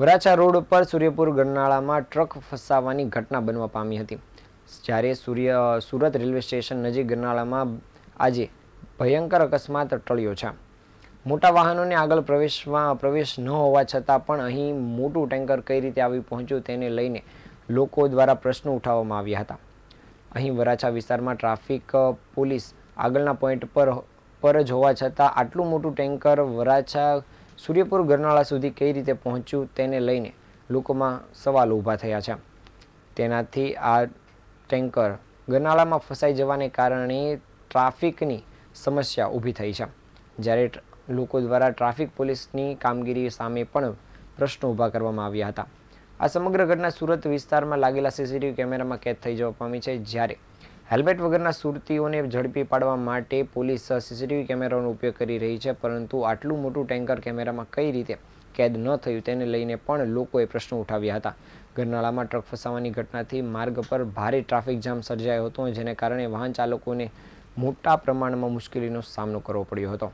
Varachha road ઉપર Suryapur ગરનાળામાં truck ફસાવાની ઘટના બનવા પામી હતી. જ્યારે સૂર્ય, સુરત રેલવે સ્ટેશન નજીક ગરનાળામાં આજે ભયંકર અકસ્માત ટળ્યો છે. મોટા વાહનોને આગળ પ્રવેશમાં પ્રવેશ ન હોવા છતાં પણ અહીં મોટું ટેન્કર કઈ રીતે આવી પહોંચ્યું તેને લઈને લોકો દ્વારા પ્રશ્નો ઉઠાવવામાં આવ્યા હતા. અહીં વરાછા વિસ્તારમાં ટ્રાફિક, પોલીસ આગળના પોઈન્ટ પર પર જ હોવા છતાં આટલું મોટું ટેન્કર વરાછા સૂર્યપુર ગરનાળા સુધી કઈ રીતે પહોંચ્યું તેને લઈને લોકોમાં સવાલ ઊભા થયા છે. તેનાથી આ ટેન્કર ગરનાળામાં ફસાઈ જવાને કારણે ટ્રાફિકની સમસ્યા ઊભી થઈ છે. જ્યારે લોકો દ્વારા ટ્રાફિક પોલીસની કામગીરી સામે પણ પ્રશ્નો ઊભા કરવામાં આવ્યા હતા. આ સમગ્ર ઘટના સુરત વિસ્તારમાં લાગેલા સીસીટીવી કેમેરામાં કેદ થઈ જવા પામી છે. જ્યારે હેલ્મેટ વગરના સુરતીઓને ઝડપી પાડવા માટે પોલીસ સીસીટીવી કેમેરાનો ઉપયોગ કરી રહી છે, પરંતુ આટલું મોટું ટેન્કર કેમેરામાં કઈ રીતે કેદ ન થયું તેને લઈને પણ લોકોએ પ્રશ્નો ઉઠાવ્યા હતા. ગરનાળામાં ટ્રક ફસાવાની ઘટનાથી માર્ગ પર ભારે ટ્રાફિક જામ સર્જાયો હતો, જેને કારણે વાહન ચાલકોને મોટા પ્રમાણમાં મુશ્કેલીનો સામનો કરવો પડ્યો હતો.